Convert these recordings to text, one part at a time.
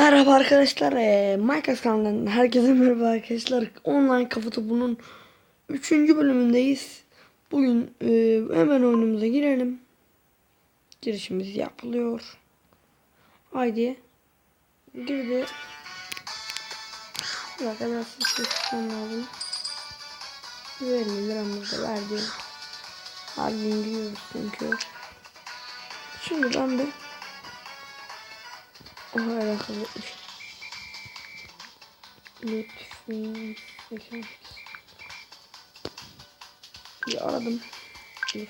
Merhaba arkadaşlar. Ee, Minecraft kanalından herkese merhaba arkadaşlar. Online kafa topunun 3. bölümündeyiz. Bugün e, hemen oyunumuza girelim. Girişimiz yapılıyor. Haydi. Girdi. Bir dakika biraz ses tutmam lazım. 150 liramızı verdi. Her gün giriyoruz çünkü. Şimdi ben de Oha alakalı etmiş. Lütfen. Bir aradım. Dur.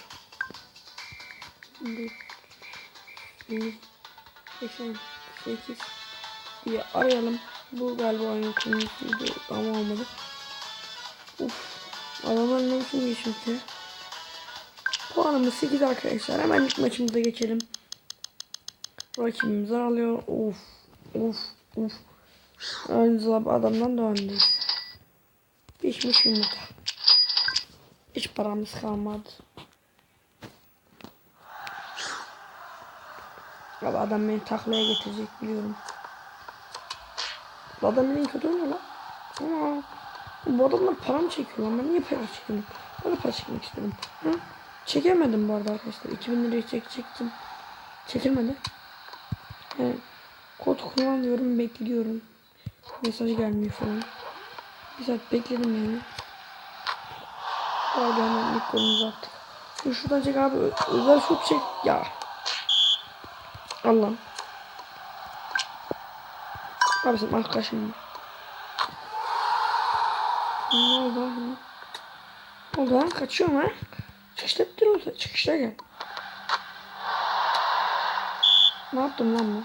Lütfen. 88. Bir arayalım. Bu galiba oyun konusuydu ama olmadı. Uf. Adamlar ne biçim geçmiş ya. Puanımız 8 arkadaşlar. Hemen ilk maçımıza geçelim. Rakibimiz alıyor. Uf. Uf. Uf. Önce adamdan da öndeyiz. Pişmiş yumurta. Hiç paramız kalmadı. Abi adam beni taklaya getirecek biliyorum. Bu adam benim kötü oynuyor lan. Aa, bu adamlar para mı çekiyor lan? Ben niye para çekiyorum? Ben de para çekmek istedim. Hı? Çekemedim bu arada arkadaşlar. 2000 lirayı çekecektim. Çekilmedi. Yani kod kullanıyorum bekliyorum. Mesaj gelmiyor falan. Bir saat bekledim yani. Abi hemen ilk golümüzü attık. Şu şuradan çek abi. Özel şut çek. Ya. Allah'ım. Abi sen arkadaşım. Ne oldu? Ne oldu lan? Kaçıyorum ha? Çıkışta olsa çıkışta gel. Ne yaptım lan ben?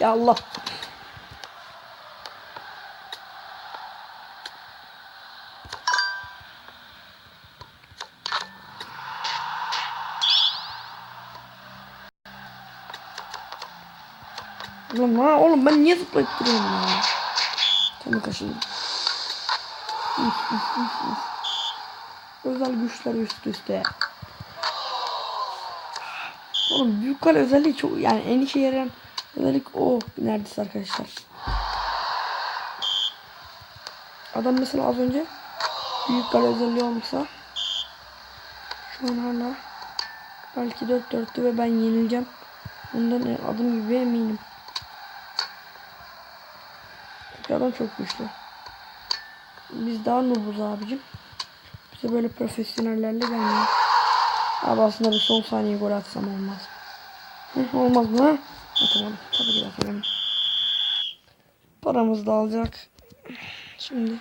Ya Allah. Lan oğlum ben niye zıplayıp duruyorum ya? Tamam kaşındım. Özel güçler üst üste. Oğlum büyük kale özelliği çok yani en işe yarayan özellik o neredeyse arkadaşlar. Adam mesela az önce büyük kale özelliği olmasa şu an hala belki 4 4'tü ve ben yenileceğim. Bundan adım gibi eminim. Çünkü adam çok güçlü. Biz daha noobuz abicim. Bize böyle profesyonellerle gelmiyor. Abi aslında bir son saniye gol atsam olmaz. Olmaz mı? Atamadım. Tabii ki atamadım. Paramız da alacak. Şimdi.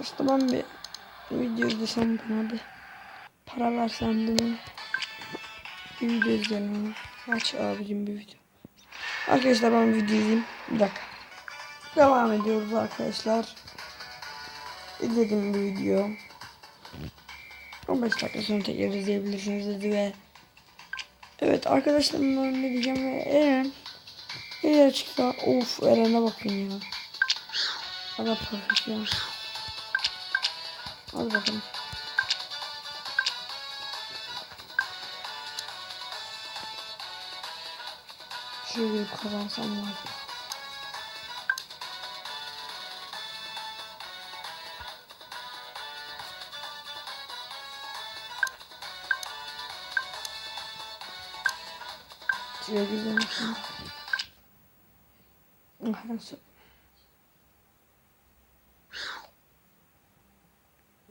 Aslında ben bir video izlesem bana bir para versem mi? Bir video izleyelim. Aç abicim bir video. Arkadaşlar ben video izleyeyim. Bir dakika. Devam ediyoruz arkadaşlar. İzledim bir video. 15 dakika sonra tekrar izleyebilirsiniz dedi ve Evet arkadaşlarımla ne diyeceğim ve Eren Eğer çıksa of Eren'e bakın ya. Allah profesyonel. Hadi bakalım. Şöyle bir kazansam var Şuraya gidelim şimdi. Nasıl?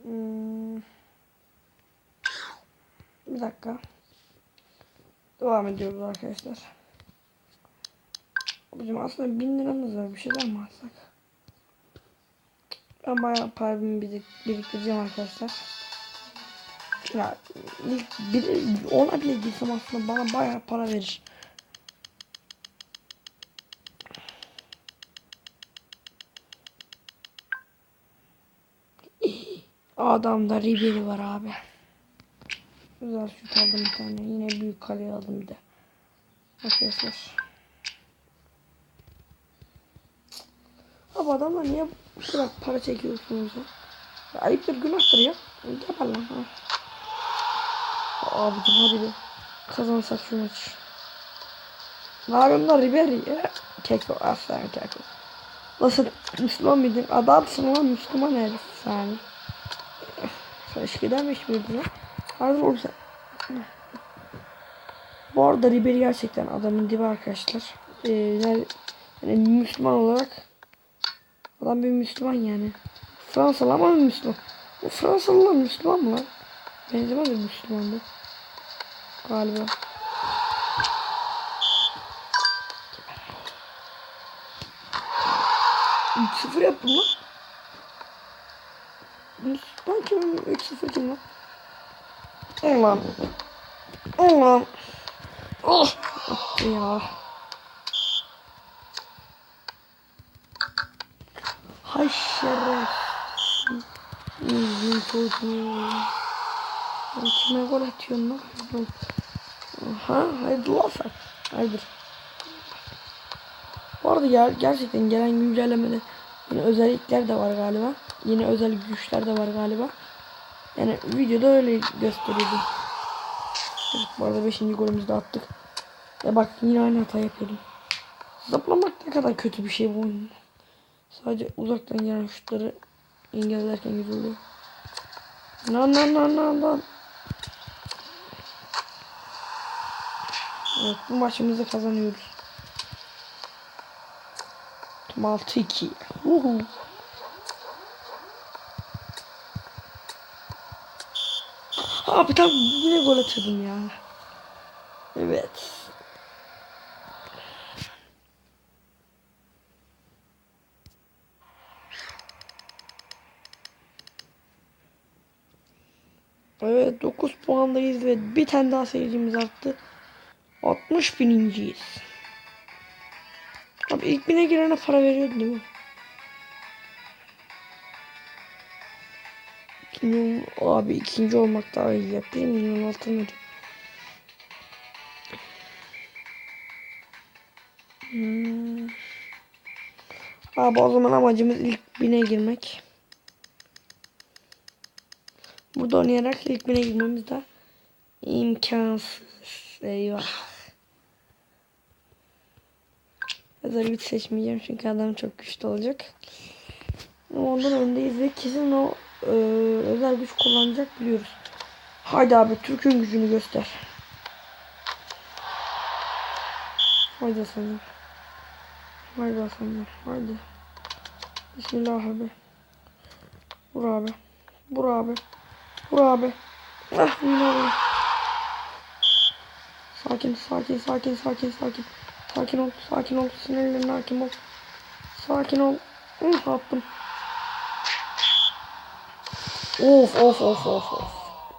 Hmm. Bir dakika. Devam ediyoruz arkadaşlar. Bizim aslında bin liramız var. Bir şeyler mi alsak? Ben bayağı paramı birik biriktireceğim arkadaşlar. Ya ilk bir, ona bile girsem aslında bana bayağı para verir. Adamda Ribery var abi. Güzel şut aldım bir tane. Yine büyük kaleye aldım bir de. Arkadaşlar. Abi adamlar niye kadar para çekiyorsunuz ya? ya ayıptır günahtır ya. Geber lan. Ha. Abicim hadi bir kazansak şu maçı. Ne yapıyorsun Ribery ya? Keko aslan keko. Nasıl Müslüman mıydın? Adamsın lan Müslüman herif sen. Sen eşkidenmiş miydin lan? Harbi oğlum sen. Bu arada Ribery gerçekten adamın dibi arkadaşlar. Ee, yani, yani Müslüman olarak adam bir Müslüman yani. Fransalı ama Müslüman. O Fransalı lan Müslüman mı lan? Benzemez mi Müslümandı? Galiba. Sıfır yaptım lan. Ben kimim? 3-0 kim lan? Ulan. Ulan. Oh. Attı ya. Hay şeref. İyi çocuğum. Lan kime gol atıyorsun lan? Ha, haydi lan sen. Haydi. Bu arada ger gerçekten gelen güncellemede yeni özellikler de var galiba. Yeni özel güçler de var galiba. Yani videoda öyle gösteriyordu. Bu arada 5. golümüzü de attık. Ya bak yine aynı hata yapıyordum. Zıplamak ne kadar kötü bir şey bu oyunda. Sadece uzaktan gelen şutları engellerken güzel oluyor. Lan lan lan lan lan. Evet bu maçımızı kazanıyoruz. Tam 6-2. Uhu. Abi tam yine gol atıyordum ya. Evet. Evet 9 puandayız ve bir tane daha seyircimiz arttı. 60 bininciyiz. Abi ilk bine girene para veriyordu değil mi? İkinci, abi ikinci olmak daha iyi ya. 1 milyon altın veriyor. Hmm. Abi o zaman amacımız ilk bine girmek. Burada oynayarak ilk bine girmemiz de imkansız. Eyvah. Özel güç seçmeyeceğim çünkü adam çok güçlü olacak. Ondan öndeyiz ve kesin o e, özel güç kullanacak biliyoruz. Haydi abi Türk'ün gücünü göster. Haydi Hasan'ım. Haydi Hasan'ım. Haydi. Bismillah abi. Vur abi. Vur abi. Vur abi. Ah abi. Sakin sakin sakin sakin sakin. Sakin ol sakin ol. Sinirlerine hakim ol. Sakin ol. Hı, attım. Of of of of of.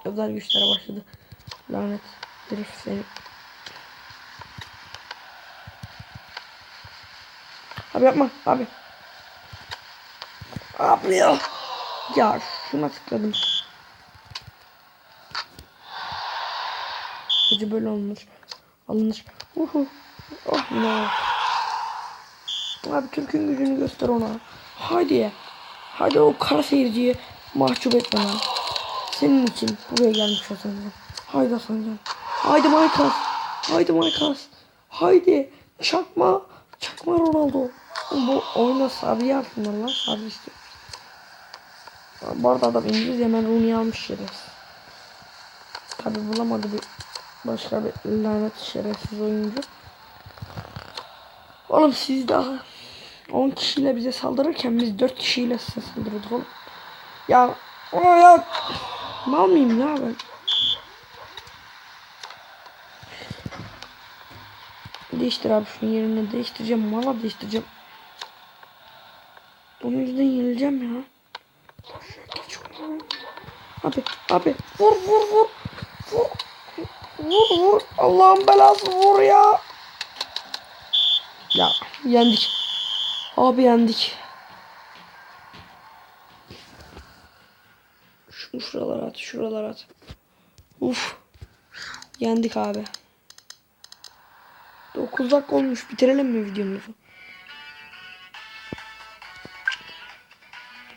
Özel güçlere başladı. Lanet herif seni. Abi yapma abi. Abi ya. Ya şuna tıkladım. Gece böyle olunur. Alınır. Uhu. Oh no. Abi Türk'ün gücünü göster ona. Haydi. Hadi o kara seyirciyi mahcup etme lan. Senin için buraya gelmiş Hasancan. Haydi Hasancan. Haydi Maykas. Haydi Maykas. Haydi. Çakma. Çakma Ronaldo. Bu oyuna Sarri yapsınlar lan. Sarri istiyor. Bu arada adam İngiliz hemen Rooney'i almış şerefsiz. Tabi bulamadı bir başka bir lanet şerefsiz oyuncu. Oğlum siz daha 10 kişiyle bize saldırırken biz 4 kişiyle size saldırıyorduk oğlum. Ya o ya mal mıyım ya ben? Değiştir abi şunun yerini değiştireceğim. Mala değiştireceğim. Onun yüzünden yenileceğim ya. Abi abi vur vur vur. Vur. Vur vur. Allah'ın belası vur ya. Ya yendik. Abi yendik. Şunu şuralara at, şuralara at. Uf. Yendik abi. 9 dakika olmuş. Bitirelim mi videomuzu?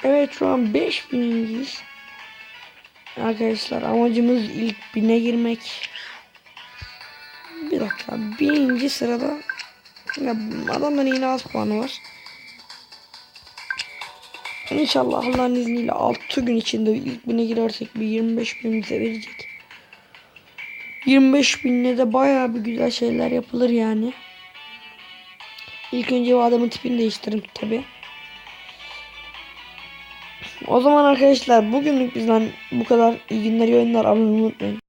Evet şu an 5000'inciyiz. Arkadaşlar amacımız ilk bine girmek. Bir dakika. Birinci sırada ya, adamların yine az puanı var. İnşallah Allah'ın izniyle 6 gün içinde ilk bine girersek bir 25 bin bize verecek. 25 binle de bayağı bir güzel şeyler yapılır yani. İlk önce o adamın tipini değiştiririm tabi. O zaman arkadaşlar bugünlük bizden bu kadar. İyi günler, iyi oyunlar. Unutmayın.